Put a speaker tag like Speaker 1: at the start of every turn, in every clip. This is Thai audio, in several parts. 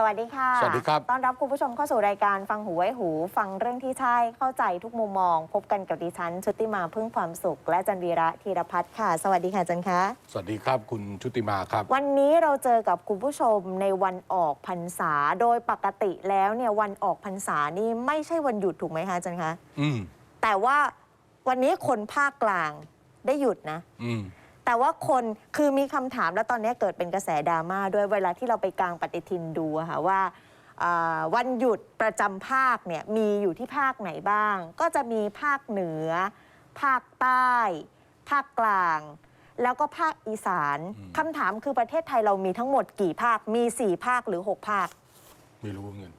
Speaker 1: สวัสดีค่ะ
Speaker 2: สวัสดีครับ
Speaker 1: ต้อนรับคุณผู้ชมเข้าสู่รายการฟังหูไว้หู ฟังเรื่องที่ใช่เข้าใจทุกมุมมอง พบกันกับดิฉัน ชุติมาพึ่งความสุข และจันวีระธีรพัฒน์ค่ะ สวัสดีค่ะจันคะ
Speaker 2: สวัสดีครับคุณชุติมาครับ
Speaker 1: วันนี้เราเจอกับคุณผู้ชมในวันออกพรรษาโดยปกติแล้วเนี่ยวันออกพรรษานี่ไม่ใช่วันหยุดถูกไหมคะจันคะ
Speaker 2: อืม
Speaker 1: แต่ว่าวันนี้คนภาคกลางได้หยุดนะ
Speaker 2: อืม
Speaker 1: แต่ว่าคนคือมีคำถามแล้วตอนนี้เกิดเป็นกระแสดราม่าด้วยเวลาที่เราไปกลางปฏิทินดูอะค่ะว่าอ่าวันหยุดประจำภาคเนี่ยมีอยู่ที่ภาคไหนบ้าง ก็จะมีภาคเหนือ ภาคใต้ ภาคกลาง แล้วก็ภาคอีสาน
Speaker 2: อืม
Speaker 1: คำถามคือประเทศไทยเรามีทั้งหมดกี่ภาคมี4ภาคหรือ6ภาค
Speaker 2: ไม่รู้เงิน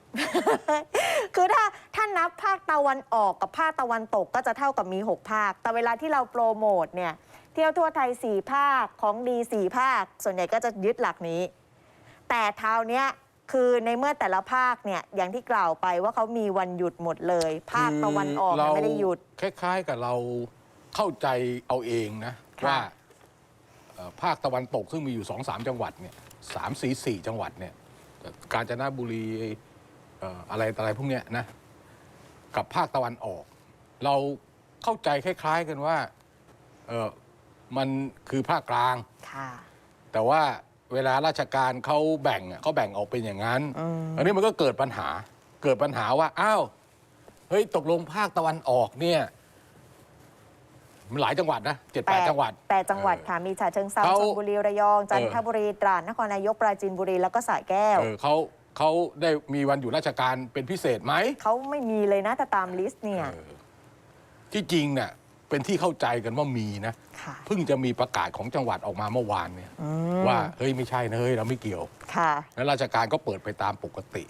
Speaker 1: คือถ้าถ้านับภาคตะวันออกกับภาคตะวันตกก็จะเท่ากับมี 6 ภาค แต่เวลาที่เราโปรโมทเนี่ยเที่ยวทั่วไทย 4 ภาคของดี 4 ภาค ส่วนใหญ่ก็จะยึดหลักนี้ แต่เท้าเนี้ยคือในเมื่อแต่ละภาคเนี่ยอย่างที่กล่าวไปว่าเขามีวันหยุดหมดเลย ภาคตะวันออกเนี่ยไม่ได้หยุด
Speaker 2: คล้าย ๆ กับเราเข้าใจเอาเองนะ
Speaker 1: ค่ะ
Speaker 2: ว่าเอ่อภาคตะวันตกซึ่งมีอยู่สองสามจังหวัดเนี่ยสามสี่สี่จังหวัดเนี่ยกาญจนบุรีเอ่ออะไรต่ออะไรพวกเนี้ยนะกับภาคตะวันออก เราเข้าใจคล้าย ๆ กันว่าเออ มันคือภาคกลาง
Speaker 1: ค่ะ
Speaker 2: แต่ว่าเวลาราชการเขาแบ่งอะเขาแบ่งออกเป็นอย่างนั้น
Speaker 1: อืม
Speaker 2: อันนี้มันก็เกิดปัญหา เกิดปัญหาว่า อ้าว เฮ้ย ตกลงภาคตะวันออกเนี่ย มันหลายจังหวัดนะเจ็ดแปดจังหวัด
Speaker 1: แปดจังหวัดค่ะ มีฉะเชิงเทรา
Speaker 2: เขา
Speaker 1: ชลบุรี ระยอง จันทบุรี ตราด นครนายก ปราจีนบุรี แล้วก็สระแก้ว
Speaker 2: เออเขาเขาได้มีวันหยุดราชการเป็นพิเศษไหม
Speaker 1: เขาไม่มีเลยนะแต่ตามลิสต์เนี่ย
Speaker 2: เออที่จริงเนี่ย เป็นที่เข้าใจกันว่ามีนะ
Speaker 1: ค่ะ
Speaker 2: เพิ่งจะมีประกาศของจังหวัดออกมาเมื่อวานเนี่ย
Speaker 1: อืม
Speaker 2: ว่าเฮ้ยไม่ใช่นะเฮ้ยเราไม่เกี่ยว
Speaker 1: ค่ะ
Speaker 2: แล้วราชการก็เปิดไปตามปกติ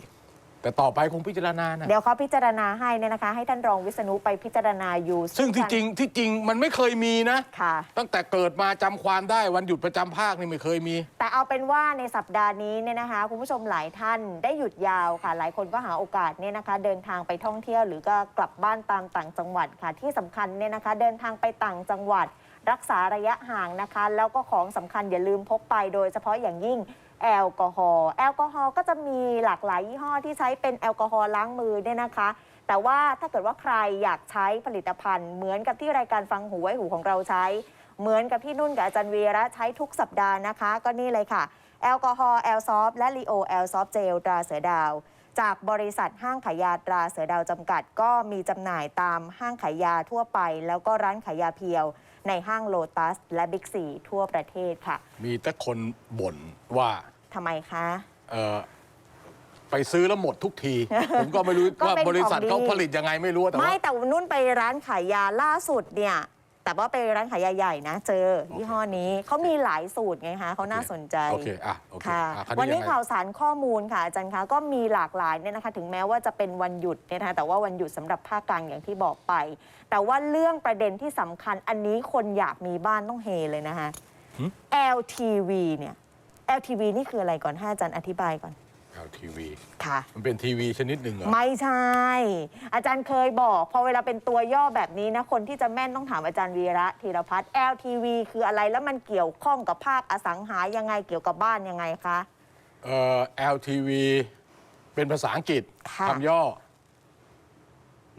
Speaker 2: แต่ต่อไปคงพิจารณานะ
Speaker 1: เดี๋ยวเขาพิจารณาให้เนี่ยนะคะ ให้ท่านรองวิษณุไปพิจารณาอยู่
Speaker 2: ซึ่งที่จริงที่จริงมันไม่เคยมีนะ
Speaker 1: ค่ะ
Speaker 2: ตั้งแต่เกิดมาจำความได้วันหยุดประจำภาคนี่ไม่เคยมี
Speaker 1: แต่เอาเป็นว่าในสัปดาห์นี้เนี่ยนะคะ คุณผู้ชมหลายท่านได้หยุดยาวค่ะ หลายคนก็หาโอกาสเนี่ยนะคะ เดินทางไปท่องเที่ยวหรือก็กลับบ้านตามต่างจังหวัดค่ะ ที่สำคัญเนี่ยนะคะ เดินทางไปต่างจังหวัด รักษาระยะห่างนะคะ แล้วก็ของสำคัญอย่าลืมพกไปโดยเฉพาะอย่างยิ่ง แอลกอฮอล์แอลกอฮอล์ก็จะมีหลากหลายยี่ห้อที่ใช้เป็นแอลกอฮอล์ล้างมือเนี่ยนะคะ แต่ว่าถ้าเกิดว่าใครอยากใช้ผลิตภัณฑ์ เหมือนกับที่รายการฟังหูไว้หูของเราใช้ เหมือนกับพี่นุ่นกับอาจารย์วีระใช้ทุกสัปดาห์นะคะ ก็นี่เลยค่ะ แอลกอฮอล์แอลซอฟและลีโอแอลซอฟเจลตราเสือดาว จากบริษัทห้างขายยาตราเสือดาวจำกัด ก็มีจำหน่ายตามห้างขายยาทั่วไป แล้วก็ร้านขายยาเพียว ในห้างโลตัสและบิ๊กซีทั่วประเทศค่ะ
Speaker 2: มีแต่คนบ่นว่า
Speaker 1: ทำไมคะ
Speaker 2: เออไปซื้อแล้วหมดทุกที ผมก็ไม่รู้
Speaker 1: ก็
Speaker 2: ว่า
Speaker 1: เป็น
Speaker 2: บริษัท
Speaker 1: ของดี
Speaker 2: เขาผลิตยังไงไม่รู้แต่
Speaker 1: ไม่
Speaker 2: ว่า
Speaker 1: แต่นุ่นไปร้านขายยาล่าสุดเนี่ย แต่ว่าไปร้านขายยาใหญ่นะ เจอยี่ห้อนี้เขามีหลายสูตรไงคะเขาน่าสนใจ
Speaker 2: โอเคอะโอเค
Speaker 1: ค่ะ
Speaker 2: อะคราว
Speaker 1: วันนี้
Speaker 2: ยังไง
Speaker 1: ข่าวสารข้อมูลค่ะอาจารย์คะก็มีหลากหลายเนี่ยนะคะ ถึงแม้ว่าจะเป็นวันหยุดเนี่ยนะคะแต่ว่าวันหยุดสำหรับภาคกลางอย่างที่บอกไป แต่ว่าเรื่องประเด็นที่สำคัญอันนี้คนอยากมีบ้านต้องเฮเลยนะคะ LTV เนี่ย LTV นี่คืออะไรก่อนให้อาจารย์อธิบายก่อน
Speaker 2: เอาทีวี
Speaker 1: ค่ะ
Speaker 2: มันเป็นทีวีชนิดหนึ่งเหรอ
Speaker 1: ไม่ใช่ อาจารย์เคยบอกพอเวลาเป็นตัวย่อแบบนี้นะคนที่จะแม่นต้องถามอาจารย์วีระธีรพัฒน์ LTV คืออะไรแล้วมันเกี่ยวข้องกับภาคอสังหายังไงเกี่ยวกับบ้านยังไงคะ
Speaker 2: เอ่อ LTV เป็นภาษาอังกฤษ
Speaker 1: ค่ะ
Speaker 2: คำย่อ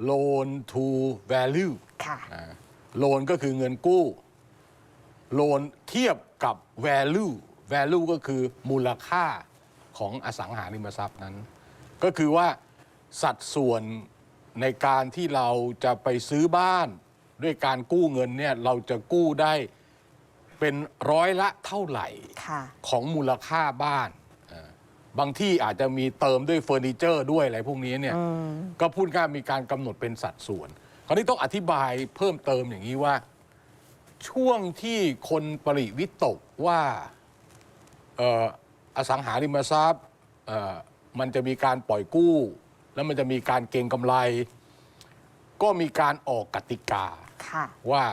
Speaker 2: loan to value
Speaker 1: ค่ะ
Speaker 2: โลนก็คือเงินกู้โลนเทียบกับ value value ก็คือมูลค่า ของอสังหาริมทรัพย์นั้น ก็คือว่าสัดส่วนในการที่เราจะไปซื้อบ้านด้วยการกู้เงินเนี่ยเราจะกู้ได้เป็นร้อยละเท่าไหร่
Speaker 1: ค่ะ
Speaker 2: ของมูลค่าบ้านเอ่อบางที่อาจจะมีเติมด้วยเฟอร์นิเจอร์ด้วยอะไรพวกนี้เนี่ยก็พูดง่ายมีการกำหนดเป็นสัดส่วน คราวนี้ต้องอธิบายเพิ่มเติมอย่างนี้ว่า ช่วงที่คนปริวิตกว่าเอ่ออสังหาริมทรัพย์เอ่อมันจะมีการปล่อยกู้ แล้วมันจะมีการเก็งกำไร ก็มีการออกกติกา
Speaker 1: ค่ะ
Speaker 2: ว่า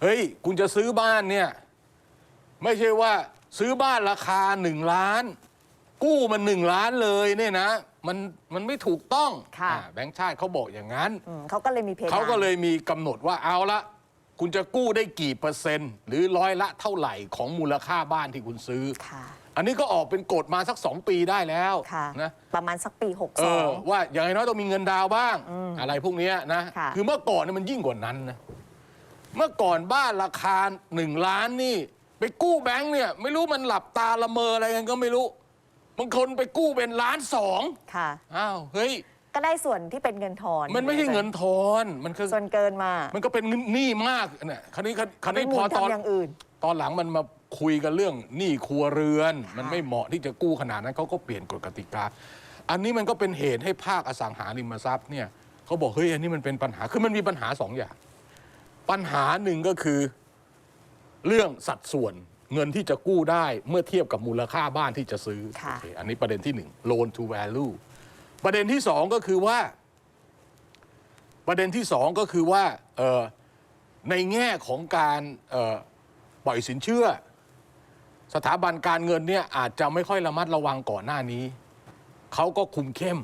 Speaker 2: เฮ้ย คุณจะซื้อบ้านเนี่ย ไม่ใช่ว่าซื้อบ้านราคาหนึ่งล้าน กู้มันหนึ่งล้านเลยเนี่ยนะ มันมันไม่ถูกต้อง
Speaker 1: ค่ะ
Speaker 2: อ่าแบงค์ชาติเขาบอกอย่างนั้น
Speaker 1: อืมเขาก็เลยมีเพดาน
Speaker 2: เขาก็เลยมีกำหนดว่าเอาละคุณจะกู้ได้กี่เปอร์เซ็นต์ หรือร้อยละเท่าไหร่ของมูลค่าบ้านที่คุณซื้อ
Speaker 1: ค่ะ
Speaker 2: อันนี้ก็ออกเป็นกฎมาสักสองปีได้แล้ว
Speaker 1: ค่ะ
Speaker 2: นะ
Speaker 1: ประมาณสักปี
Speaker 2: เออ
Speaker 1: 62
Speaker 2: ว่าอย่างน้อยต้องมีเงินดาวน์บ้างอะไรพวกเนี้ยนะ
Speaker 1: ค่ะ
Speaker 2: อเมื่อก่อนเนี่ยมันยิ่งกว่านั้นนะเมื่อก่อนบ้านราคาหนึ่งล้านนี่ ไปกู้แบงค์เนี่ย ไม่รู้มันหลับตาละเมออะไรกันก็ไม่รู้บางคนไปกู้เป็นล้านสอง
Speaker 1: ค่ะ
Speaker 2: อ้าวเฮ้ย
Speaker 1: ก็ได้ส่วนที่เป็นเงินทอน
Speaker 2: มันไม่ใช่เงินทอนมันคือ
Speaker 1: ส่วนเกินมา
Speaker 2: มันก็เป็นหนี้มากเนี่ยคราวนี้คราวนี้
Speaker 1: ไม่
Speaker 2: พ
Speaker 1: มี
Speaker 2: อตอน
Speaker 1: ทำอย่างอื่น
Speaker 2: ตอนหลังมันมา คุยกันเรื่องหนี้ครัวเรือน มันไม่เหมาะที่จะกู้ขนาดนั้นเขาก็เปลี่ยนกฎกติกา อันนี้มันก็เป็นเหตุให้ภาคอสังหาริมทรัพย์เนี่ยเขาบอกเฮ้ยอันนี้มันเป็นปัญหาคือมันมีปัญหาสองอย่าง ปัญหาหนึ่งก็คือเรื่องสัดส่วนเงินที่จะกู้ได้เมื่อเทียบกับมูลค่าบ้านที่จะซื้อ
Speaker 1: ค่ะ
Speaker 2: โอเคอันนี้ประเด็นที่หนึ่ง loan to value ประเด็นที่สองก็คือว่า ประเด็นที่สองก็คือว่าเอ่อในแง่ของการเอ่อปล่อยสินเชื่อ สถาบันการเงินเนี่ยอาจจะไม่ค่อยระมัดระวังก่อนหน้านี้ เขาก็คุมเข้ม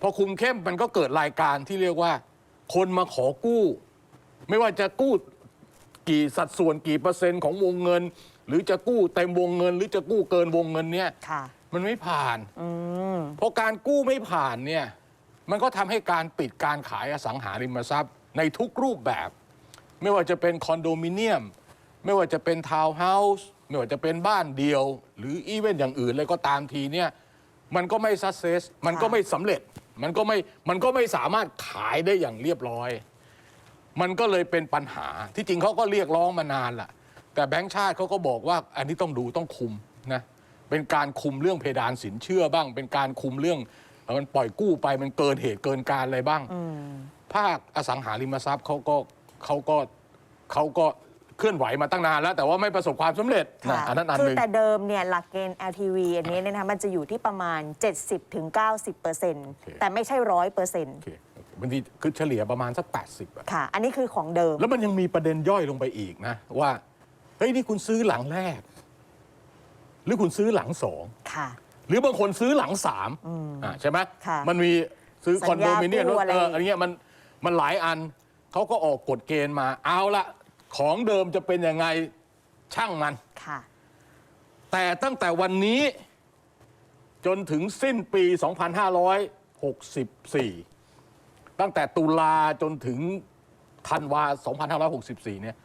Speaker 2: พอคุมเข้มมันก็เกิดรายการที่เรียกว่า คนมาขอกู้ ไม่ว่าจะกู้กี่สัดส่วนกี่เปอร์เซ็นต์ของวงเงิน หรือจะกู้เต็มวงเงิน หรือจะกู้เกินวงเงินเนี่ย
Speaker 1: ค่ะ
Speaker 2: มันไม่ผ่าน
Speaker 1: อืม
Speaker 2: เพราะการกู้ไม่ผ่านเนี่ยมันก็ทำให้การปิดการขายอสังหาริมทรัพย์ ในทุกรูปแบบ ไม่ว่าจะเป็นคอนโดมิเนียม ไม่ว่าจะเป็นทาวน์เฮาส์ ไม่ว่าจะเป็นบ้านเดียว หรืออีเวนต์อย่างอื่นเลยก็ตามทีเนี่ยมันก็ไม่ซักเซสมันก็ไม่สำเร็จมันก็ไม่มันก็ไม่สามารถขายได้อย่างเรียบร้อย มันก็เลยเป็นปัญหาที่จริงเขาก็เรียกร้องมานานละแต่แบงก์ชาติเขาก็บอกว่าอันนี้ต้องดูต้องคุมนะเป็นการคุมเรื่องเพดานสินเชื่อบ้าง เป็นการคุมเรื่องเอ่อมันปล่อยกู้ไปมันเกินเหตุเกินการอะไรบ้าง
Speaker 1: อืม
Speaker 2: ภาคอสังหาริมทรัพย์เขาก็เขาก็เขาก็ เคลื่อนไหวมาตั้งนานแล้ว แต่ว่าไม่ประสบความสำเร็จนะ
Speaker 1: ค่ะ
Speaker 2: อันนั้นอัน
Speaker 1: คื
Speaker 2: ห
Speaker 1: อ
Speaker 2: นึ่ง
Speaker 1: แต่เดิมเนี่ยหลักเกณฑ์ LTV อันนี้เนี่ยนะคะมันจะอยู่ที่ประมาณ 70-90%แต่ไม่ใช่ร้อยเปอร์เซ็นต์
Speaker 2: โอเคโอเคบางทีคือเฉลี่ยประมาณสัก 80อะ
Speaker 1: ค่ะ อันนี้คือของเดิม
Speaker 2: แล้วมันยังมีประเด็นย่อยลงไปอีกนะ ว่า เฮ้ย นี่คุณซื้อหลังแรก หรือคุณซื้อหลังสอง
Speaker 1: ค่ะ
Speaker 2: หรือบางคนซื้อหลังสาม
Speaker 1: อืม
Speaker 2: อ่าใช่ไหม
Speaker 1: ค่ะ
Speaker 2: มันมีซื้อ
Speaker 1: สั
Speaker 2: คอน
Speaker 1: ญ
Speaker 2: โด
Speaker 1: ญา
Speaker 2: มิเนียม
Speaker 1: กู้อะไร
Speaker 2: เอออันเนี้ยมันมันหลายอันเขาก็ออกกฎเกณฑ์มาเอาละ ของเดิมจะเป็นยังไงช่างมัน
Speaker 1: ค่ะ
Speaker 2: แต่ตั้งแต่วันนี้จนถึงสิ้นปี 2564 ตั้งแต่ตุลาจนถึงธันวา 2564 เนี่ย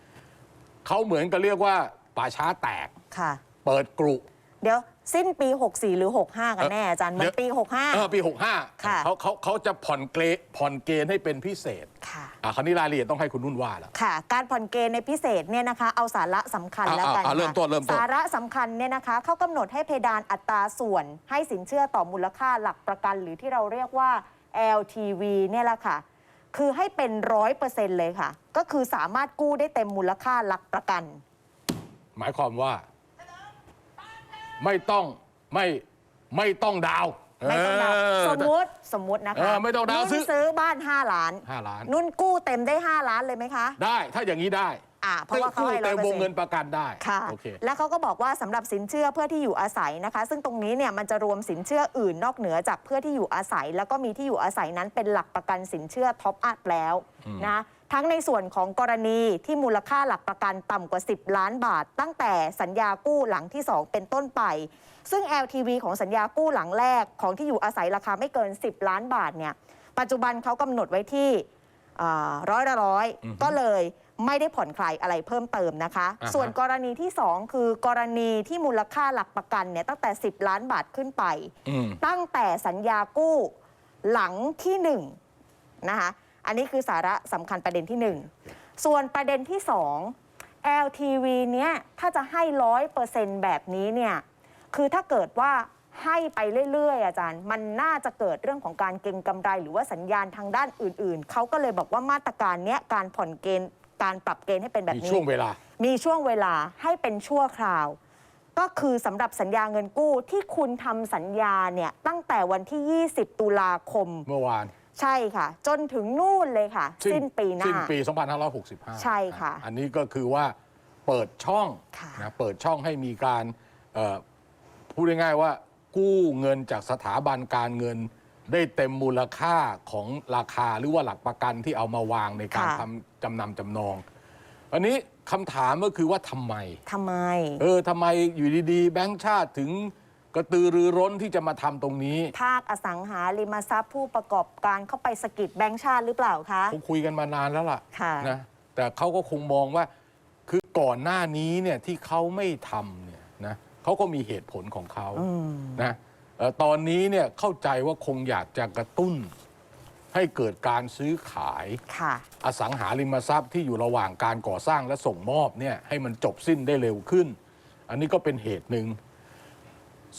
Speaker 2: เขาเหมือนกับเรียกว่าป่าช้าแตก
Speaker 1: ค่ะ
Speaker 2: เปิดกรุ
Speaker 1: เดี๋ยว สิ้นปี 64 หรือ 65 กันแน่อาจารย์เหมือนปี
Speaker 2: เออ
Speaker 1: 65
Speaker 2: ปี
Speaker 1: ค่ะ
Speaker 2: 65เขาเขาเขาจะผ่อนเกรผ่อนเกณฑ์ให้เป็นพิเศษ
Speaker 1: ค่ะ
Speaker 2: อะคราวนี้รายละเอียดต้องให้คุณนุ่นว่าแล้ว
Speaker 1: ค่ะ การผ่อนเกณฑ์ในพิเศษเนี่ยนะคะ เอาสาระสำคัญ
Speaker 2: เอา
Speaker 1: แล้วกัน
Speaker 2: เอาเอาเริ่มต้น
Speaker 1: ค่ะ
Speaker 2: เริ่มต้น
Speaker 1: สาระสำคัญเนี่ยนะคะ เขากำหนดให้เพดานอัตราส่วน ให้สินเชื่อต่อมูลค่าหลักประกัน หรือที่เราเรียกว่า LTV เนี่ยแหละค่ะ คือให้เป็นร้อยเปอร์เซ็นต์เลยค่ะ ก็คือสามารถกู้ได้เต็มมูลค่าหลักประกัน
Speaker 2: หมายความว่า ไม่ต้องไม่ไม่ต้องดาวน์
Speaker 1: ไม่ต้องดาวน์
Speaker 2: เออ
Speaker 1: สมมติสมมตินะ
Speaker 2: เอ
Speaker 1: คะ
Speaker 2: อไม่ต้องดาวน์
Speaker 1: นุ่น
Speaker 2: ซื้อ
Speaker 1: ซื้อบ้าน 5 ล้าน
Speaker 2: ห้าล้าน
Speaker 1: นุ่นกู้เต็มได้ 5 ล้านเลยไหมคะ
Speaker 2: ได้ถ้าอย่างนี้ได้
Speaker 1: อ่าเพราะว่าเขาให้
Speaker 2: เต็มวง
Speaker 1: 100%
Speaker 2: เงินประกันได้
Speaker 1: ค่ะ
Speaker 2: โอเค
Speaker 1: แล้วเขาก็บอกว่าสำหรับสินเชื่อเพื่อที่อยู่อาศัยนะคะ ซึ่งตรงนี้เนี่ยมันจะรวมสินเชื่ออื่นนอกเหนือจากเพื่อที่อยู่อาศัย แล้วก็มีที่อยู่อาศัยนั้นเป็นหลักประกันสินเชื่อท็อปอัพแล้วนะ ทั้งในส่วนของกรณีที่มูลค่าหลักประกันต่ำกว่า 10 ล้านบาท ตั้งแต่สัญญากู้หลังที่ 2 เป็นต้นไป ซึ่ง LTV ของสัญญากู้หลังแรกของที่อยู่อาศัยราคาไม่เกิน 10 ล้านบาทเนี่ยปัจจุบันเขากำหนดไว้ที่อ่าร้อยละร้อยก็เลยไม่ได้ผ่อนคลายอะไรเพิ่มเติมนะคะ
Speaker 2: อ่าฮะ
Speaker 1: ส่วนกรณีที่ 2 คือกรณีที่มูลค่าหลักประกันเนี่ยตั้งแต่ 10 ล้านบาทขึ้นไป
Speaker 2: อืม
Speaker 1: ตั้งแต่สัญญากู้หลังที่1นะคะ อันนี้คือสาระสำคัญประเด็นที่ 1 ส่วนประเด็นที่ 2 LTV เนี้ยถ้าจะให้ร้อยเปอร์เซ็นต์แบบนี้เนี่ยคือถ้าเกิดว่าให้ไปเรื่อยๆ อาจารย์ มันน่าจะเกิดเรื่องของการเก็งกำไร หรือว่าสัญญาณทางด้านอื่นๆ เขาก็เลยบอกว่ามาตรการเนี้ยการผ่อนเกณฑ์การปรับเกณฑ์ให้เป็นแบบ
Speaker 2: มี
Speaker 1: นี้
Speaker 2: ช่วงเวลา
Speaker 1: มีช่วงเวลาให้เป็นชั่วคราว ก็คือสำหรับสัญญาเงินกู้ที่คุณทำสัญญาเนี่ยตั้งแต่วันที่ 20 ตุลาคม
Speaker 2: เมื่อวาน
Speaker 1: ใช่ค่ะ จนถึงนู่นเลยค่ะ สิ้นปีหน้า
Speaker 2: สิ้นปี 2565
Speaker 1: ใช่ค่ะ
Speaker 2: อันนี้ก็คือว่าเปิดช่อง
Speaker 1: ค่ะ
Speaker 2: นะเปิดช่องให้มีการเอ่อพูดง่ายๆว่ากู้เงินจากสถาบันการเงิน ได้เต็มมูลค่าของราคาหรือว่าหลักประกันที่เอามาวางในการทำจำนำจำนอง อันนี้คำถามก็คือว่าทำไม
Speaker 1: ทำไม
Speaker 2: เออทำไมอยู่ดีๆ แบงค์ชาติถึง กระตือรือร้นที่จะมาทำตรงนี้
Speaker 1: ภาคอสังหาริมทรัพย์ผู้ประกอบการเข้าไปสะกิดแบงก์ชาติหรือเปล่าคะ
Speaker 2: คงคุยกันมานานแล้วล่ะ
Speaker 1: ค่ะ
Speaker 2: นะแต่เขาก็คงมองว่า คือก่อนหน้านี้เนี่ยที่เขาไม่ทำเนี่ยนะเขาก็มีเหตุผลของเขานะเอ่อตอนนี้เนี่ยเข้าใจว่าคงอยากจะกระตุ้น ให้เกิดการซื้อขาย
Speaker 1: ค่ะ
Speaker 2: อสังหาริมทรัพย์ที่อยู่ระหว่างการก่อสร้างและส่งมอบเนี่ยให้มันจบสิ้นได้เร็วขึ้น อันนี้ก็เป็นเหตุหนึ่ง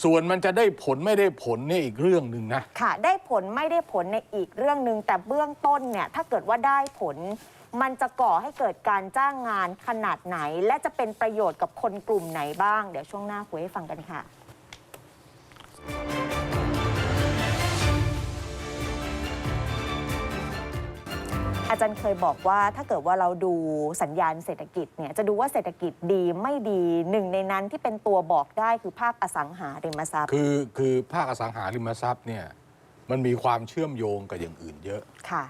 Speaker 2: ส่วนมันจะได้ผลไม่ได้ผลเนี่ยอีกเรื่องหนึ่งนะ
Speaker 1: ค่ะ ได้ผลไม่ได้ผลในอีกเรื่องหนึ่งแต่เบื้องต้นเนี่ยถ้าเกิดว่าได้ผล มันจะก่อให้เกิดการจ้างงานขนาดไหน และจะเป็นประโยชน์กับคนกลุ่มไหนบ้าง เดี๋ยวช่วงหน้าคุยให้ฟังกันค่ะ อาจารย์เคยบอกว่าถ้าเกิดว่าเราดูสัญญาณเศรษฐกิจเนี่ยจะดูว่าเศรษฐกิจดีไม่ดีหนึ่งในนั้นที่เป็นตัวบอกได้คือภาคอสังหาริมทรัพย์
Speaker 2: คือคือภาคอสังหาริมทรัพย์เนี่ยมันมีความเชื่อมโยงกับอย่างอื่นเยอะ
Speaker 1: ค่ะ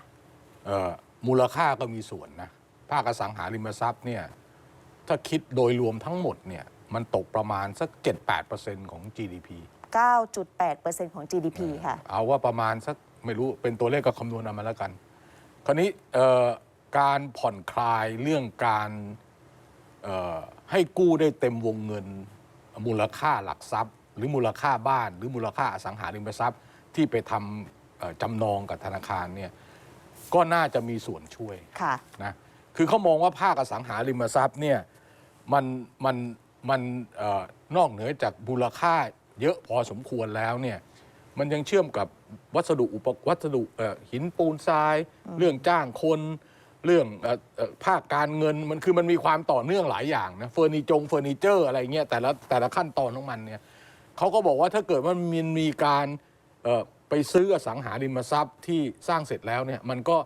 Speaker 2: เอ่อมูลค่าก็มีส่วนนะภาคอสังหาริมทรัพย์เนี่ยถ้าคิดโดยรวมทั้งหมดเนี่ยมันตกประมาณสัก 7-8%ของ GDP
Speaker 1: 9.8%ของ GDP ค่ะ
Speaker 2: เอาว่าประมาณสักไม่รู้เป็นตัวเลขก็คำนวณเอามาแล้วกัน คราวนี้เอ่อการผ่อนคลายเรื่องการเอ่อให้กู้ได้เต็มวงเงิน มูลค่าหลักทรัพย์ หรือมูลค่าบ้าน หรือมูลค่าอสังหาริมทรัพย์ ที่ไปทำเอ่อจำนองกับธนาคารเนี่ยก็น่าจะมีส่วนช่วย
Speaker 1: ค่ะ
Speaker 2: นะคือเขามองว่าภาคอสังหาริมทรัพย์เนี่ยมันมันมันเออนอกเหนือจากมูลค่าเยอะพอสมควรแล้วเนี่ยมันยังเชื่อมกับ วัสดุอุปวัสดุเอ่อหินปูนทราย เรื่องจ้างคน เรื่องเอ่อเอ่อภาคการเงินมันคือมันมีความต่อเนื่องหลายอย่างนะเฟอร์นิจงเฟอร์นิเจอร์อะไรเงี้ยแต่ละแต่ละขั้นตอนของมันเนี่ยเขาก็บอกว่าถ้าเกิดว่ามันมีการเอ่อไปซื้ออสังหาริมทรัพย์ที่สร้างเสร็จแล้วเนี่ยมันก็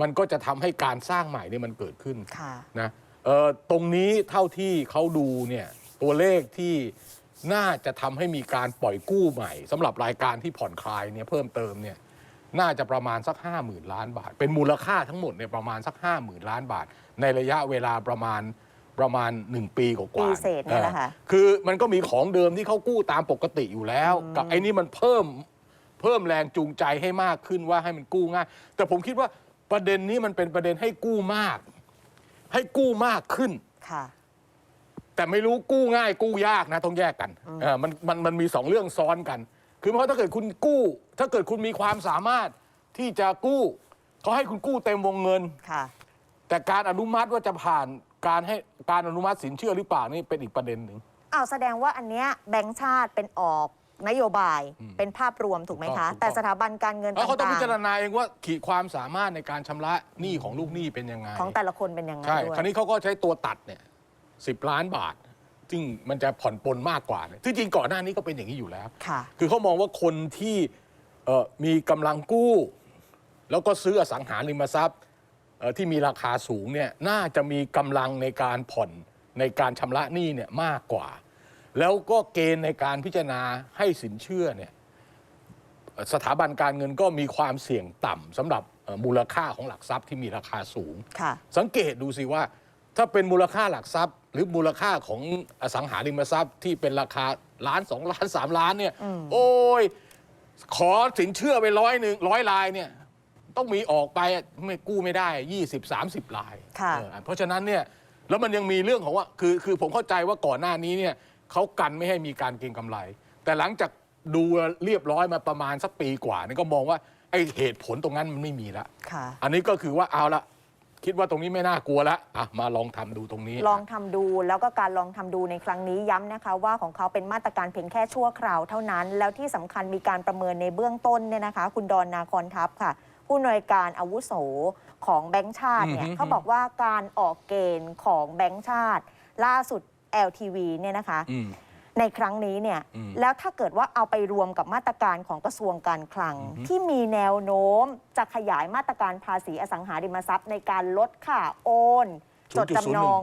Speaker 2: มันก็จะทำให้การสร้างใหม่เนี่ยมันเกิดขึ้น
Speaker 1: ค่ะ
Speaker 2: นะเอ่อตรงนี้เท่าที่เขาดูเนี่ยตัวเลขที่ น่าจะทำให้มีการปล่อยกู้ใหม่สำหรับรายการที่ผ่อนคลายเนี่ยเพิ่มเติมเนี่ยน่าจะประมาณสัก 5 0,000 ล้านบาท เป็นมูลค่าทั้งหมดเนี่ยประมาณสัก 5 0,000 ล้านบาท ในระยะเวลาประมาณประมาณ 1 ปีกว่าๆ
Speaker 1: ปีเศษเนี่ยแหละค่ะ
Speaker 2: ออคือมันก็มีของเดิมที่เขากู้ตามปกติอยู่แล้ว กับไอ้นี่มันเพิ่มเพิ่มแรงจูงใจให้มากขึ้นว่าให้มันกู้ง่าย แต่ผมคิดว่าประเด็นนี้มันเป็นประเด็นให้กู้มาก ให้กู้มากขึ้น
Speaker 1: ค่ะ
Speaker 2: แต่ไม่รู้กู้ง่ายกู้ยากนะต้องแยกกันเออมันมันมันมีสองเรื่องซ้อนกัน คือเพราะถ้าเกิดคุณกู้ ถ้าเกิดคุณมีความสามารถที่จะกู้เขาให้คุณกู้เต็มวงเงิน
Speaker 1: ค่ะ
Speaker 2: แต่การอนุมัติว่าจะผ่านการให้การอนุมัติสินเชื่อหรือเปล่านี่เป็นอีกประเด็นหนึ่ง
Speaker 1: อ้าวแสดงว่าอันเนี้ยแบงก์ชาติเป็นออกนโยบาย
Speaker 2: อืม
Speaker 1: เป็นภาพรวมถูกไหม
Speaker 2: ถูกต้
Speaker 1: คะ
Speaker 2: องถูกต้อง
Speaker 1: แต่สถาบันการเงิน
Speaker 2: แล้วเขาต้อง
Speaker 1: ต่า
Speaker 2: พิ
Speaker 1: ง
Speaker 2: จารณาเองว่าขีดความสามารถในการชำระหนี้ของลูกหนี้เป็นยังไง
Speaker 1: ๆของแต่ละคนเป็นยังไง
Speaker 2: ใช่
Speaker 1: ด้วย
Speaker 2: คราวนี้เขาก็ใช้ตัวตัดเนี่ย สิบล้านบาท ซึ่งมันจะผ่อนปลนมากกว่าเนี่ยที่จริงก่อนหน้านี้ก็เป็นอย่างนี้อยู่แล้ว
Speaker 1: ค่ะ
Speaker 2: คือเขามองว่าคนที่เอ่อมีกำลังกู้ แล้วก็ซื้ออสังหาริมทรัพย์เอ่อที่มีราคาสูงเนี่ยน่าจะมีกำลังในการผ่อนในการชำระหนี้เนี่ยมากกว่า แล้วก็เกณฑ์ในการพิจารณาให้สินเชื่อเนี่ยเอ่อสถาบันการเงินก็มีความเสี่ยงต่ำสำหรับเอ่อมูลค่าของหลักทรัพย์ที่มีราคาสูง
Speaker 1: ค่ะ
Speaker 2: สังเกตดูสิว่า ถ้าเป็นมูลค่าหลักทรัพย์ หรือมูลค่าของอสังหาริมทรัพย์ที่เป็นราคาล้านสองล้านสามล้านเนี่ย
Speaker 1: อืม
Speaker 2: โอ้ย ขอสินเชื่อไปร้อยหนึ่งร้อยลายเนี่ย ต้องมีออกไปอะไม่กู้ไม่ได้ยี่สิบสามสิบลาย
Speaker 1: ค่ะ
Speaker 2: เออเพราะฉะนั้นเนี่ยแล้วมันยังมีเรื่องของว่าคือคือผมเข้าใจว่าก่อนหน้านี้เนี่ยเขากันไม่ให้มีการเก็งกำไร แต่หลังจากดูเรียบร้อยมาประมาณสักปีกว่านี่ก็มองว่าไอเหตุผลตรงนั้นมันไม่มีละ
Speaker 1: ค่ะ
Speaker 2: อันนี้ก็คือว่าเอาละ คิดว่าตรงนี้ไม่น่ากลัวละอะมาลองทำดูตรงนี้
Speaker 1: ลองทำดูแล้วก็การลองทำดูในครั้งนี้ย้ำนะคะ ว่าของเขาเป็นมาตรการเพียงแค่ชั่วคราวเท่านั้น แล้วที่สำคัญมีการประเมินในเบื้องต้นเนี่ยนะคะ คุณดอนนาคอนทัพค่ะ ผู้อำนวยการอาวุโสของแบงก์ชาติเนี่ย
Speaker 2: อือฮึ
Speaker 1: เขาบอกว่าการออกเกณฑ์ของแบงก์ชาติ ล่าสุด LTV เนี่ยนะคะ
Speaker 2: อืม
Speaker 1: ในครั้งนี้เนี่ย
Speaker 2: อืม
Speaker 1: แล้วถ้าเกิดว่าเอาไปรวมกับมาตรการของกระทรวงการคลัง
Speaker 2: อือฮึ
Speaker 1: ที่มีแนวโน้มจะขยายมาตรการภาษีอสังหาริมทรัพย์ ในการลดค่าโอน จดจำนอง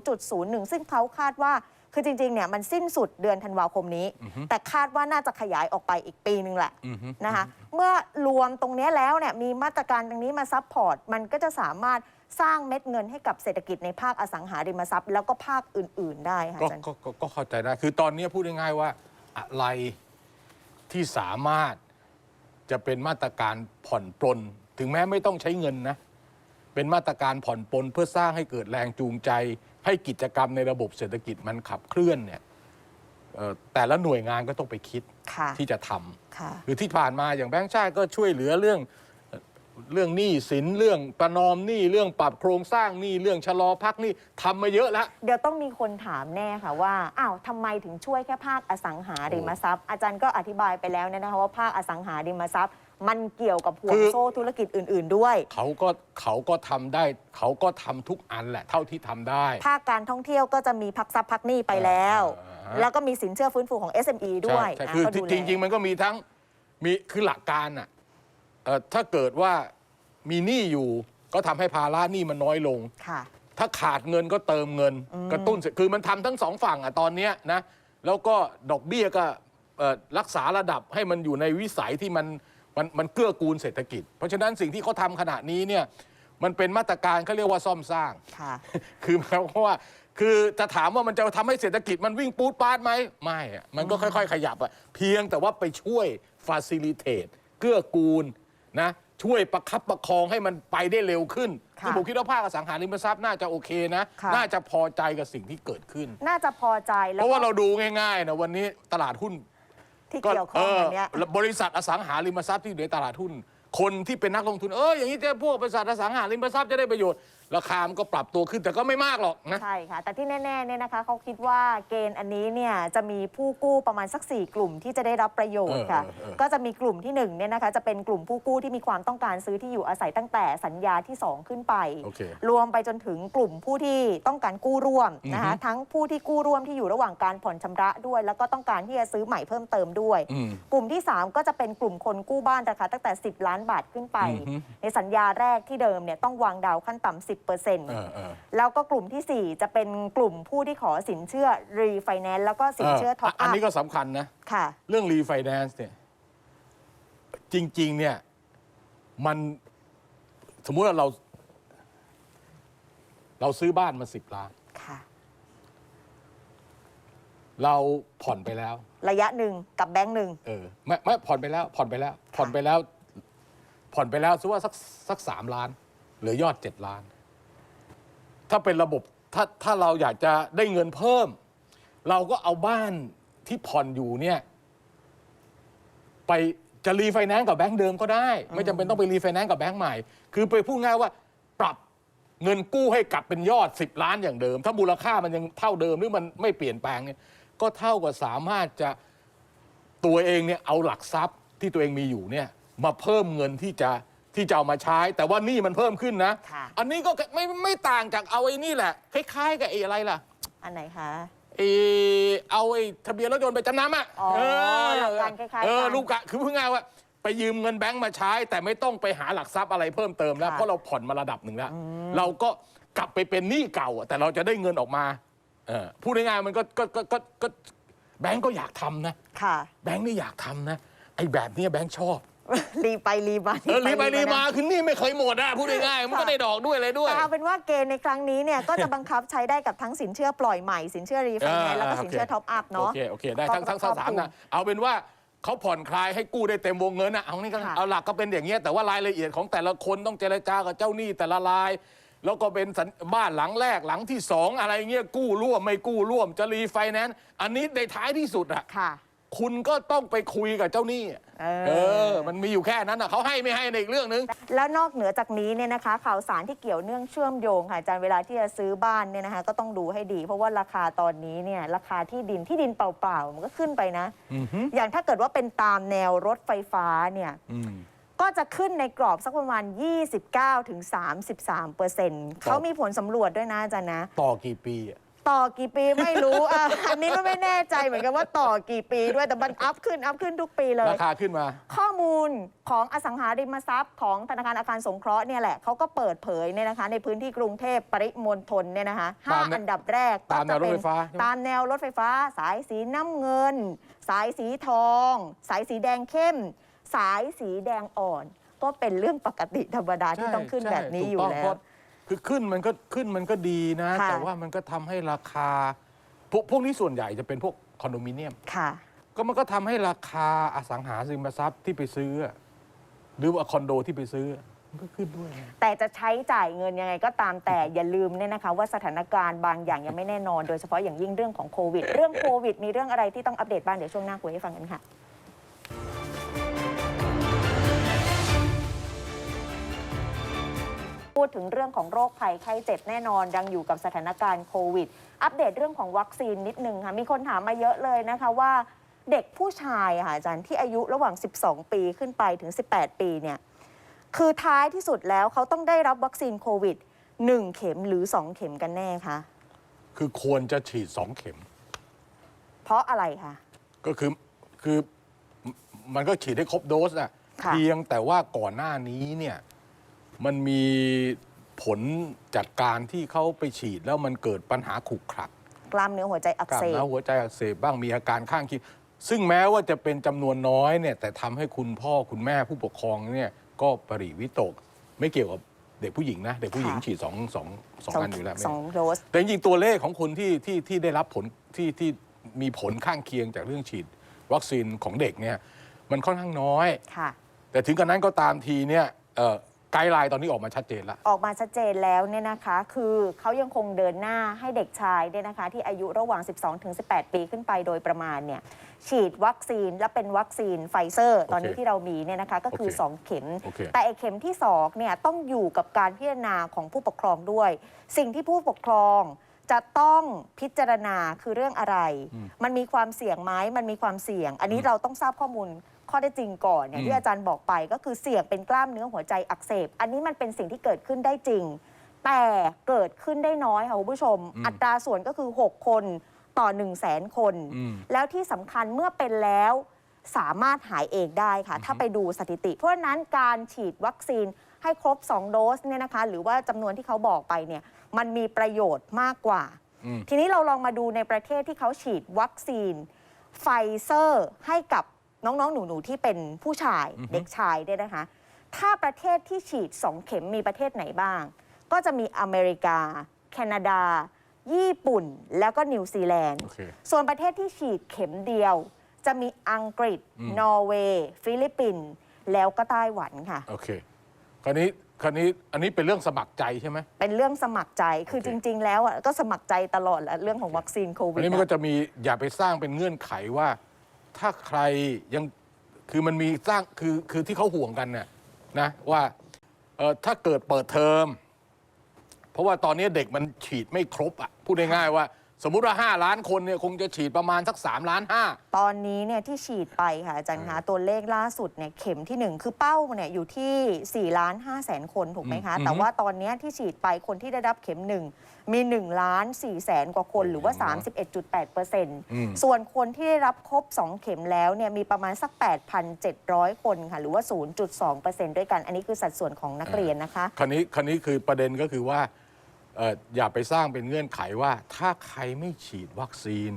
Speaker 1: 0.01 ซึ่งเขาคาดว่า คือจริงๆเนี่ยมันสิ้นสุดเดือนธันวาคมนี้
Speaker 2: อือฮึ
Speaker 1: แต่คาดว่าน่าจะขยายออกไปอีกปีหนึ่งแหละ
Speaker 2: อือฮึ
Speaker 1: นะคะเมื่อรวมตรงเนี้ยแล้วเนี่ยมีมาตรการตรงนี้มาซัพพอร์ต มันก็จะสามารถสร้างเม็ดเงินให้กับเศรษฐกิจในภาคอสังหาริมทรัพย์ แล้วก็ภาคอื่น ๆ ได้ค่ะ
Speaker 2: ก็
Speaker 1: อาจารย์
Speaker 2: ก็ก็ก็เข้าใจได้ คือตอนนี้พูดง่ายๆว่าอะไรที่สามารถจะเป็นมาตรการผ่อนปลน ถึงแม้ไม่ต้องใช้เงินนะ เป็นมาตรการผ่อนปลนเพื่อสร้างให้เกิดแรงจูงใจ ให้กิจกรรมในระบบเศรษฐกิจมันขับเคลื่อนเนี่ยเอ่อแต่ละหน่วยงานก็ต้องไปคิด
Speaker 1: ค่ะ
Speaker 2: ที่จะทำ
Speaker 1: ค่ะ
Speaker 2: หรือที่ผ่านมาอย่างแบงค์ชาติก็ช่วยเหลือเรื่องเอ่อเรื่องหนี้สินเรื่องประนอมหนี้เรื่องปรับโครงสร้างหนี้เรื่องชะลอพักหนี้ทำมาเยอะแล้ว
Speaker 1: เดี๋ยวต้องมีคนถามแน่ค่ะว่าอ้าวทำไมถึงช่วยแค่ภาคอสังหาริมทรัพย์ อาจารย์ก็อธิบายไปแล้วเนี่ยนะคะว่าภาคอสังหาริมทรัพย์ มันเกี่ยวกับห่ว
Speaker 2: คื
Speaker 1: ง
Speaker 2: อ
Speaker 1: โซ่ธุรกิจอื่น ๆ ด้วย
Speaker 2: เขาก็เขาก็ทำได้ เขาก็ทำทุกอันแหละเท่าที่ทำได้
Speaker 1: ภาคการท่องเที่ยวก็จะมีพักทรัพย์พักหนี้ไปแล้ว
Speaker 2: อ่าฮะ
Speaker 1: แล้วก็มีสินเชื่อฟื้นฟูของ SME ด้วย
Speaker 2: ใช่ใช่
Speaker 1: นะ
Speaker 2: คือ
Speaker 1: ก็ดูแล
Speaker 2: จริง ๆ มันก็มีทั้งมีคือหลักการอะเอ่อถ้าเกิดว่ามีหนี้อยู่ก็ทำให้ภาระหนี้มันน้อยลง
Speaker 1: ค่ะ
Speaker 2: ถ้าขาดเงินก็เติมเงิน กระตุ้นเศรษฐคือมันทำทั้งสองฝั่งอะตอนเนี้ยนะแล้วก็ดอกเบี้ยก็เอ่อรักษาระดับให้มันอยู่ในวิสัยที่มัน มันมันเกื้อกูลเศรษฐกิจ เพราะฉะนั้นสิ่งที่เขาทำขณะนี้เนี่ยมันเป็นมาตรการเขาเรียกว่าซ่อมสร้าง
Speaker 1: ค่ะ
Speaker 2: คือหมายความว่าคือจะถามว่ามันจะทำให้เศรษฐกิจมันวิ่งปูดปาดไหมไม่อะมันก็ค่อย ๆ ขยับอะเพียงแต่ว่าไปช่วยฟาซิลิเทตเกื้อกูลนะช่วยประคับประคองให้มันไปได้เร็วขึ้น
Speaker 1: ค่ะ
Speaker 2: คือผมคิดว่าภาคอสังหาริมทรัพย์น่าจะโอเคนะ
Speaker 1: ค่ะ
Speaker 2: น่าจะพอใจกับสิ่งที่เกิดขึ้น
Speaker 1: น่าจะพอใจแล้
Speaker 2: เพ
Speaker 1: ว
Speaker 2: ราะว่า
Speaker 1: ก็
Speaker 2: เราดูง่ายๆนะวันนี้ตลาดหุ้น
Speaker 1: ที่เกี่ยวข้องกันเนี้ย
Speaker 2: เออบริษัทอสังหาริมทรัพย์ที่อยู่ในตลาดหุ้นคนที่เป็นนักลงทุนเอออย่างนี้จะพวกบริษัทอสังหาริมทรัพย์จะได้ประโยชน์ ราคามันก็ปรับตัวขึ้นแต่ก็ไม่มากหรอกนะ
Speaker 1: ใช่ค่ะ แต่ที่แน่ๆเนี่ยนะคะเขาคิดว่าเกณฑ์อันนี้เนี่ยจะมีผู้กู้ประมาณสัก 4 กลุ่มที่จะได้รับประโยชน์ค่ะ
Speaker 2: เออเออเออ
Speaker 1: ก็จะมีกลุ่มที่1เนี่ยนะคะจะเป็นกลุ่มผู้กู้ที่มีความต้องการซื้อที่อยู่อาศัยตั้งแต่สัญญาที่ 2 ขึ้นไป
Speaker 2: โอเค
Speaker 1: รวมไปจนถึงกลุ่มผู้ที่ต้องการกู้ร่วมนะคะ
Speaker 2: อือฮึ
Speaker 1: ทั้งผู้ที่กู้ร่วมที่อยู่ระหว่างการผ่อนชำระด้วย แล้วก็ต้องการที่จะซื้อใหม่เพิ่มเติมด้วย
Speaker 2: อืม
Speaker 1: กลุ่มที่ 3 ก็จะเป็นกลุ่มคนกู้บ้านราคาตั้งแต่ 10 ล้านบาทขึ้นไป
Speaker 2: อือฮึ
Speaker 1: ในสัญญาแรกที่เดิมเนี่ยต้องวางดาวขั้นต่ำ10%
Speaker 2: เออเออ
Speaker 1: แล้วก็กลุ่มทีสี่ 4 จะเป็นกลุ่มผู้ที่ขอสินเชื่อรีไฟแนนซ์แล้วก็สินเชื่อท็อป
Speaker 2: อั
Speaker 1: อั
Speaker 2: น
Speaker 1: พ
Speaker 2: นี้ก็สำคัญนะ
Speaker 1: ค่ะ
Speaker 2: เรื่องรีไฟแนนซ์เนี่ยจริง ๆ เนี่ยมันสมมุติว่าเรา เราซื้อบ้านมาสิบล้าน
Speaker 1: ค่ะ
Speaker 2: เราผ่อนไปแล้ว
Speaker 1: ระยะหนึ่งกับแบงค์หนึ่ง
Speaker 2: เออไม่ไม่ผ่อนไปแล้ว ผ่อนไปแล้ว ผ่อนไปแล้ว ผ่อนไปแล้วสมมติว่าสักสักสามล้าน เหลือยอดเจ็ดล้าน ถ้าเป็นระบบถ้าถ้าเราอยากจะได้เงินเพิ่ม เราก็เอาบ้านที่ผ่อนอยู่เนี่ย ไปจะรีไฟแนนซ์กับแบงก์เดิมก็ได้ ไม่จำเป็นต้องไปรีไฟแนนซ์กับแบงก์ใหม่ คือไปพูดง่ายว่าปรับเงินกู้ให้กลับเป็นยอด 10 ล้านอย่างเดิม ถ้ามูลค่ามันยังเท่าเดิมหรือมันไม่เปลี่ยนแปลงเนี่ยก็เท่ากับสามารถจะตัวเองเนี่ยเอาหลักทรัพย์ที่ตัวเองมีอยู่เนี่ยมาเพิ่มเงินที่จะ ที่จะเอามาใช้ แต่ว่านี่มันเพิ่มขึ้นนะ
Speaker 1: ค่ะ
Speaker 2: อันนี้ก็ไม่ไม่ต่างจากเอาไอ้นี่แหละ คล้าย ๆ กับไอ้อะไรล่ะ
Speaker 1: อันไหนคะ
Speaker 2: เออเอาไอ้ทะเบียนรถยนต์ไปจำนำอะ
Speaker 1: อ๋อ
Speaker 2: เออ
Speaker 1: หลักการคล้ายๆ
Speaker 2: เออ
Speaker 1: กัน
Speaker 2: ลูกกะคือพูดง่ายๆว่าไปยืมเงินแบงก์มาใช้ แต่ไม่ต้องไปหาหลักทรัพย์อะไรเพิ่มเติมแล้ว
Speaker 1: ค่ะ
Speaker 2: เพราะเราผ่อนมาระดับหนึ่งแล้วเราก็กลับไปเป็นหนี้เก่าอะแต่เราจะได้เงินออกมาเออพูดง่ายๆมันก็ก็ก็ก็ก็แบงก์ก็อยากทำนะ
Speaker 1: ค่ะ
Speaker 2: แบงก์นี่อยากทำนะ ไอ้แบบเนี้ยแบงก์ชอบ
Speaker 1: รีไปรีมา
Speaker 2: เออรีไปรีมา
Speaker 1: นะ
Speaker 2: คือหนี่ไม่เคยหมดอะพูดง่ายๆมันก็ได้ดอกด้วยอะไรด้วย
Speaker 1: แต่เอาเป็นว่าเกณฑ์ในครั้งนี้เนี่ยก็จะบังคับใช้ได้กับทั้งสินเชื่อปล่อยใหม่สินเชื่อรีไฟแนนซ์แล้วก็สินเชื่อท็อปอัพ
Speaker 2: โอ
Speaker 1: เนาะ
Speaker 2: เคโอเคได้ทั้งทั้ง
Speaker 1: ครอบ
Speaker 2: สาม
Speaker 1: คลุม
Speaker 2: นะเอาเป็นว่าเขาผ่อนคลายให้กู้ได้เต็มวงเงินนะเอานี่ก็
Speaker 1: ค่ะ
Speaker 2: เอาหลักก็เป็นอย่างเงี้ยแต่ว่ารายละเอียดของแต่ละคนต้องเจรจากับเจ้าหนี้แต่ละรายแล้วก็เป็นสัญบ้านหลังแรกหลังที่สองอะไรเงี้ยกู้ร่วมไม่กู้ร่วมจะรีไฟแนนซ์อันนี้ในท้ายที่สุดอะ
Speaker 1: ค่ะ
Speaker 2: คุณก็ต้องไปคุยกับเจ้าหนี้อะ
Speaker 1: เออ
Speaker 2: เออ มันมีอยู่แค่นั้นอะเขาให้ไม่ให้ในอีกเรื่องนึง
Speaker 1: แล้วนอกเหนือจากนี้เนี่ยนะคะ ข่าวสารที่เกี่ยวเนื่องเชื่อมโยงค่ะอาจารย์เวลาที่จะซื้อบ้านเนี่ยนะคะ ก็ต้องดูให้ดี เพราะว่าราคาตอนนี้เนี่ยราคาที่ดินที่ดินเปล่าๆมันก็ขึ้นไปนะ
Speaker 2: อือฮึ
Speaker 1: อย่างถ้าเกิดว่าเป็นตามแนวรถไฟฟ้าเนี่ย
Speaker 2: อืม
Speaker 1: ก็จะขึ้นในกรอบสักประมาณ 29ถึง33เปอร์เซ็นต์เขามีผลสำรวจด้วยนะอาจารย์นะ
Speaker 2: ต่อกี่ปีอะ
Speaker 1: ต่อกี่ปีไม่รู้อะอันนี้ก็ไม่แน่ใจเหมือนกันว่าต่อกี่ปีด้วยแต่มันอัพขึ้นอัพขึ้นทุกปีเลย
Speaker 2: ราคาขึ้นมา
Speaker 1: ข้อมูลของอสังหาริมทรัพย์ของธนาคารอาคารสงเคราะห์เนี่ยแหละเขาก็เปิดเผยเนี่ยนะคะ ในพื้นที่กรุงเทพปริมณฑลเนี่ยนะคะห้า
Speaker 2: ตามแนว
Speaker 1: อันดับแรกก็
Speaker 2: ตามแนวรถไฟฟ้าใช่ไหม
Speaker 1: ตามแนวรถไฟฟ้า สายสีน้ำเงิน สายสีทอง สายสีแดงเข้ม สายสีแดงอ่อน ก็เป็นเรื่องปกติธรรมดาที่ต้องขึ้น
Speaker 2: ใช่
Speaker 1: แบบนี้
Speaker 2: ถูก
Speaker 1: อยู่
Speaker 2: ต้ง
Speaker 1: แล้
Speaker 2: เพ
Speaker 1: ว
Speaker 2: ราะ คือขึ้นมันก็ขึ้นมันก็ดีนะ
Speaker 1: ค่ะ
Speaker 2: แต่ว่ามันก็ทำให้ราคา พวกพวกนี้ส่วนใหญ่จะเป็นพวกคอนโดมิเนียม
Speaker 1: ค่ะ
Speaker 2: ก็มันก็ทำให้ราคาอสังหาริมทรัพย์ที่ไปซื้ออะหรือว่าคอนโดที่ไปซื้ออะมันก็ขึ้นด้วยนะ
Speaker 1: แต่จะใช้จ่ายเงินยังไงก็ตามแต่อย่าลืมเนี่ยนะคะ ว่าสถานการณ์บางอย่างยังไม่แน่นอน โดยเฉพาะอย่างยิ่งเรื่องของโควิด เรื่องโควิด มีเรื่องอะไรที่ต้องอัปเดตบ้างเดี๋ยวช่วงหน้าคุยให้ฟังกันค่ะ พูดถึงเรื่องของโรคภัยไข้เจ็บแน่นอนยังอยู่กับสถานการณ์โควิด อัปเดตเรื่องของวัคซีนนิดนึงค่ะมีคนถามมาเยอะเลยนะคะว่าเด็กผู้ชายอะค่ะอาจารย์ที่อายุระหว่าง 12 ปีขึ้นไปถึง 18 ปีเนี่ยคือท้ายที่สุดแล้วเขาต้องได้รับวัคซีนโควิด 1 เข็มหรือ 2 เข็มกันแน่คะ
Speaker 2: คือควรจะฉีดสองเข็ม
Speaker 1: เพราะอะไรคะ
Speaker 2: ก็คือคือมมันก็ฉีดให้ครบโดสอะ
Speaker 1: ค่ะ
Speaker 2: เพียงแต่ว่าก่อนหน้านี้เนี่ย มันมีผลจากการที่เขาไปฉีดแล้วมันเกิดปัญหาขรุกขลัก
Speaker 1: กล้ามเนื้อหัวใจอัก
Speaker 2: กล้าม
Speaker 1: เสบ
Speaker 2: เนื้อหัวใจอักเสบบ้างมีอาการข้างเคียงซึ่งแม้ว่าจะเป็นจำนวนน้อยเนี่ยแต่ทำให้คุณพ่อคุณแม่ผู้ปกครองเนี่ยก็ปริวิตก ไม่เกี่ยวกับเด็กผู้หญิงนะ เด็กผู้หญิง
Speaker 1: ค่ะ
Speaker 2: ฉีดสองสองสองอันอยู่แล้วไม่
Speaker 1: สองโดส
Speaker 2: แต่จริงๆตัวเลขของคนที่ที่ที่ได้รับผลที่ที่มีผลข้างเคียงจากเรื่องฉีดวัคซีนของเด็กเนี่ยมันค่อนข้างน้อย
Speaker 1: ค่ะ
Speaker 2: แต่ถึงกระนั้นก็ตามทีเนี่ยเอ่อ ไกด์ไลน์ตอนนี้ออกมาชัดเจนแล้ว
Speaker 1: ออกมาชัดเจนแล้วเนี่ยนะคะ คือเขายังคงเดินหน้าให้เด็กชายเนี่ยนะคะ ที่อายุระหว่าง 12ถึง18 ปีขึ้นไปโดยประมาณเนี่ยฉีดวัคซีนและเป็นวัคซีนไฟเซอร์ ตอนนี้
Speaker 2: โอเค
Speaker 1: ที่เรามีเนี่ยนะคะก็คือ
Speaker 2: โอเค
Speaker 1: 2 เข็ม
Speaker 2: โอเค
Speaker 1: แต่ไอเข็มที่2เนี่ยต้องอยู่กับการพิจารณาของผู้ปกครองด้วย สิ่งที่ผู้ปกครองจะต้องพิจารณาคือเรื่องอะไร มันมีความเสี่ยงไหมมันมีความเสี่ยง อันนี้เราต้องทราบข้อมูล ข้อได้จริงก่อนอย่างที่อาจารย์บอกไป ก็คือเสี่ยงเป็นกล้ามเนื้อหัวใจอักเสบ อันนี้มันเป็นสิ่งที่เกิดขึ้นได้จริง แต่เกิดขึ้นได้น้อยค่ะคุณผู้ชมอัตราส่วนก็คือ 6 คนต่อ 1 0 0 0 0แสนคน
Speaker 2: อืม
Speaker 1: แล้วที่สำคัญเมื่อเป็นแล้วสามารถหายเองได้ค่ะ ถ้าไปดูสถิติ เพราะฉะนั้นการฉีดวัคซีนให้ครบ 2 โดสเนี่ยนะคะ หรือว่าจำนวนที่เขาบอกไปเนี่ยมันมีประโยชน์มากกว่า
Speaker 2: อืม
Speaker 1: ทีนี้เราลองมาดูในประเทศที่เขาฉีดวัคซีนไฟเซอร์ให้กับ น้องๆ หนูๆ ที่เป็นผู้ชายเด็กชายเนี่ยนะคะ ถ้าประเทศที่ฉีด 2 เข็มมีประเทศไหนบ้าง ก็จะมีอเมริกา แคนาดา ญี่ปุ่น แล้วก็นิวซีแลนด์
Speaker 2: โอเค
Speaker 1: ส่วนประเทศที่ฉีดเข็มเดียว จะมีอังกฤษ
Speaker 2: อืม
Speaker 1: นอร์เวย์ ฟิลิปปินส์แล้วก็ไต้หวันค่ะ
Speaker 2: โอเค คราวนี้ คราวนี้ อันนี้เป็นเรื่องสมัครใจใช่ไหม
Speaker 1: เป็นเรื่องสมัครใจ คือ
Speaker 2: โอเค
Speaker 1: จริง ๆ แล้วอะก็สมัครใจตลอดแหละเรื่องของวัคซีนโควิ
Speaker 2: อั
Speaker 1: ด
Speaker 2: นนี้มันก็
Speaker 1: อะ
Speaker 2: จะมี อย่าไปสร้างเป็นเงื่อนไขว่า ถ้าใครยังคือมันมีสร้างคือคือที่เขาห่วงกันเนี่ยนะว่าเออถ้าเกิดเปิดเทอม เพราะว่าตอนนี้เด็กมันฉีดไม่ครบอะพูดง่ายๆว่า สมมุติว่า 5 ล้านคนเนี่ยคงจะฉีดประมาณสัก 3 ล้านห้า
Speaker 1: ตอนนี้เนี่ยที่ฉีดไปค่ะอาจารย์คะตัวเลขล่าสุดเนี่ยเข็มที่ 1 คือเป้าเนี่ยอยู่ที่4ล้าน5แสนคนถูกไหมคะ
Speaker 2: อืม
Speaker 1: แต่ว่าตอนเนี้ยที่ฉีดไปคนที่ได้รับเข็ม 1 มี1ล้าน4แสนกว่าคนหรือว่า 31.8เปอร์เซ็นต์
Speaker 2: อืม
Speaker 1: ส่วนคนที่ได้รับครบ 2 เข็มแล้วเนี่ยมีประมาณสัก 8,700 คนค่ะหรือว่า 0.2เปอร์เซ็นต์ด้วยกันอันนี้คือสัดส่วนของนักเรียนนะคะ
Speaker 2: คราวนี้คราวนี้คือประเด็นก็คือว่า เอ่ออย่าไปสร้างเป็นเงื่อนไขว่า ถ้าใครไม่ฉีดวัคซีน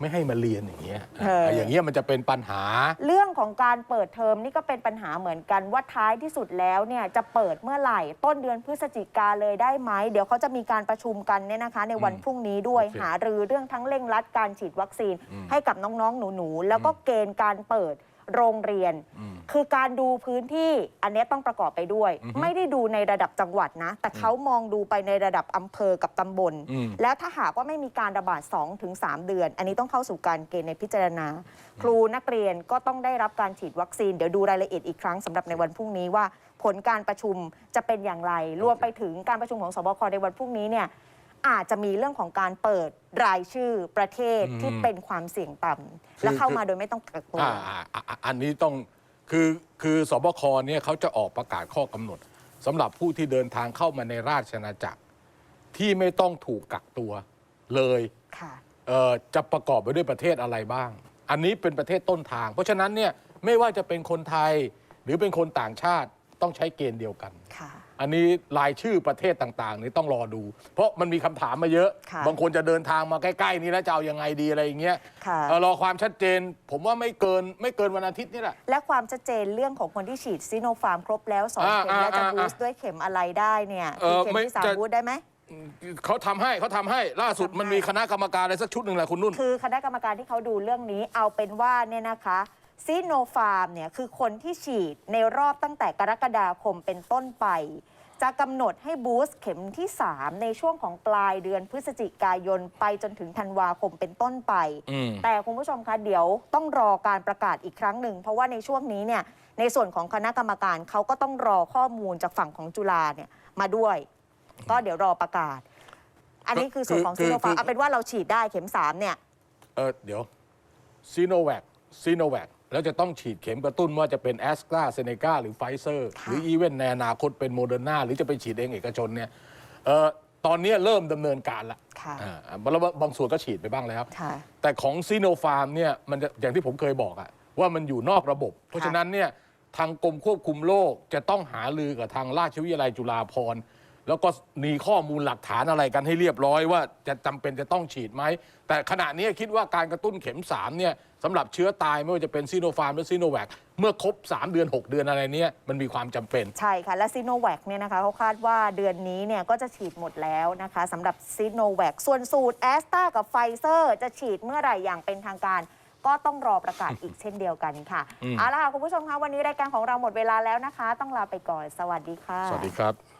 Speaker 2: ไม่ให้มาเรียนอย่างเงี้ย
Speaker 1: เออ
Speaker 2: อย่างเงี้ยมันจะเป็นปัญหา
Speaker 1: เรื่องของการเปิดเทอมนี่ก็เป็นปัญหาเหมือนกันว่าท้ายที่สุดแล้วเนี่ยจะเปิดเมื่อไหร่ ต้นเดือนพฤศจิกาเลยได้ไหม เดี๋ยวเขาจะมีการประชุมกันเนี่ยนะคะ ในวัน
Speaker 2: อืม
Speaker 1: พรุ่งนี้ด้วย
Speaker 2: โอเค
Speaker 1: หารือเรื่องทั้งเร่งรัดการฉีดวัคซีน
Speaker 2: อืม
Speaker 1: ให้กับน้องๆ หนูๆ แล้วก็เกณฑ์การเปิด โรงเรียน
Speaker 2: อืม
Speaker 1: คือการดูพื้นที่อันเนี้ยต้องประกอบไปด้วย
Speaker 2: อือฮึ
Speaker 1: ไม่ได้ดูในระดับจังหวัดนะ แต่เขามองดูไปในระดับอำเภอกับตำบล
Speaker 2: อืม
Speaker 1: แล้วถ้าหากว่าไม่มีการระบาด 2-3 เดือน อันนี้ต้องเข้าสู่การเกณฑ์ในพิจารณา ครูนักเรียนก็ต้องได้รับการฉีดวัคซีน เดี๋ยวดูรายละเอียดอีกครั้งสำหรับในวันพรุ่งนี้ว่าผลการประชุมจะเป็นอย่างไร รวมไปถึงการประชุมของสบคในวันพรุ่งนี้เนี่ย อาจจะมีเรื่องของการเปิดรายชื่อประเทศ
Speaker 2: อืม
Speaker 1: ที่เป็นความเสี่ยงต่ำและเข้ามาโดยไม่ต้องกักตัว
Speaker 2: อ่าอ่าอ่าอ่าอันนี้ต้องคือคือสบคเนี่ยเขาจะออกประกาศข้อกำหนดสำหรับผู้ที่เดินทางเข้ามาในราชอาณาจักร ที่ไม่ต้องถูกกักตัวเลย
Speaker 1: ค่ะ
Speaker 2: เอ่อจะประกอบไปด้วยประเทศอะไรบ้าง อันนี้เป็นประเทศต้นทาง เพราะฉะนั้นเนี่ยไม่ว่าจะเป็นคนไทยหรือเป็นคนต่างชาติต้องใช้เกณฑ์เดียวกัน
Speaker 1: ค่ะ
Speaker 2: อันนี้รายชื่อประเทศต่างๆนี่ต้องรอดู เพราะมันมีคำถามมาเยอะ
Speaker 1: ค่ะ
Speaker 2: บางคนจะเดินทางมาใกล้ๆนี้แล้วจะเอายังไงดีอะไรอย่างเงี้ย
Speaker 1: ค่ะ
Speaker 2: เอ่อรอความชัดเจน ผมว่าไม่เกินไม่เกินวันอาทิตย์นี่แหละ
Speaker 1: และความชัดเจนเรื่องของคนที่ฉีดซีโนฟาร์มครบแล้วสอง
Speaker 2: อ่า
Speaker 1: เข็มแล้วจะ
Speaker 2: อ่า
Speaker 1: บูสต์ด้วยเข็มอะไรได้เนี่ย
Speaker 2: เอ่อ
Speaker 1: มีเข็ม
Speaker 2: ไม่
Speaker 1: ที่สาม
Speaker 2: จะ
Speaker 1: บูสต์ได้ไหม
Speaker 2: เขาทำให้เขาทำให้ล่าสุด
Speaker 1: ทำให้
Speaker 2: มันมีคณะกรรมการอะไรสักชุดหนึ่งแหละคุณนุ่น
Speaker 1: คือคณะกรรมการที่เขาดูเรื่องนี้เอาเป็นว่าเนี่ยนะคะ ซีโนฟาร์มเนี่ยคือคนที่ฉีดในรอบตั้งแต่กรกฎาคมเป็นต้นไป จะกำหนดให้บูสต์เข็มที่ 3 ในช่วงของปลายเดือนพฤศจิกายนไปจนถึงธันวาคมเป็นต้นไป
Speaker 2: อืม
Speaker 1: แต่คุณผู้ชมคะเดี๋ยวต้องรอการประกาศอีกครั้งหนึ่ง เพราะว่าในช่วงนี้เนี่ยในส่วนของคณะกรรมการเขาก็ต้องรอข้อมูลจากฝั่งของจุฬาเนี่ยมาด้วย ก็เดี๋ยวรอประกาศ อันนี้คือส่วนของ
Speaker 2: คือ
Speaker 1: ซีโนฟาร์
Speaker 2: คือ
Speaker 1: มเอาเป็นว่าเราฉีดได้เข็มสามเนี่ย
Speaker 2: เออเดี๋ยวซีโนแวคซีโนแวค แล้วจะต้องฉีดเข็มกระตุ้นว่าจะเป็นแอสตราเซเนกาหรือไฟเซอร์
Speaker 1: ค่ะ
Speaker 2: หรืออีเวนในอนาคตเป็นโมเดอร์นาหรือจะไปฉีดเองเอกชนเนี่ยเออตอนนี้เริ่มดำเนินการละ
Speaker 1: ค่ะ
Speaker 2: อ่าแล้วบางส่วนก็ฉีดไปบ้างแล้ว
Speaker 1: ค่ะ
Speaker 2: แต่ของซีโนฟาร์มเนี่ยมันจะอย่างที่ผมเคยบอกอะว่ามันอยู่นอกระบบ เพราะฉะนั้นเนี่ยทางกรมควบคุมโรคจะต้องหาลือกับทางราชวิทยาลัยจุฬาภรณ์แล้วก็มีข้อมูลหลักฐานอะไรกันให้เรียบร้อยว่าจะจำเป็นจะต้องฉีดไหม แต่ขณะนี้คิดว่าการกระตุ้นเข็ม3เนี่ย สำหรับเชื้อตายไม่ว่าจะเป็นซีโนฟาร์มหรือซีโนแวคเมื่อครบ 3 เดือน 6 เดือนอะไรเนี่ยมันมีความจำเป็น
Speaker 1: ใช่ค่ะ และซีโนแวคเนี่ยนะคะเขาคาดว่าเดือนนี้เนี่ยก็จะฉีดหมดแล้วนะคะสำหรับซีโนแวคส่วนสูตรแอสตรากับไฟเซอร์ จะฉีดเมื่อไหร่อย่างเป็นทางการ ก็ต้องรอประกาศอีกเช่นเดียวกันค่ะ
Speaker 2: อืม
Speaker 1: เอาละค่ะคุณผู้ชมคะวันนี้รายการของเราหมดเวลาแล้วนะคะ ต้องลาไปก่อนสวัสดีค่ะ
Speaker 2: สวัสดีครับ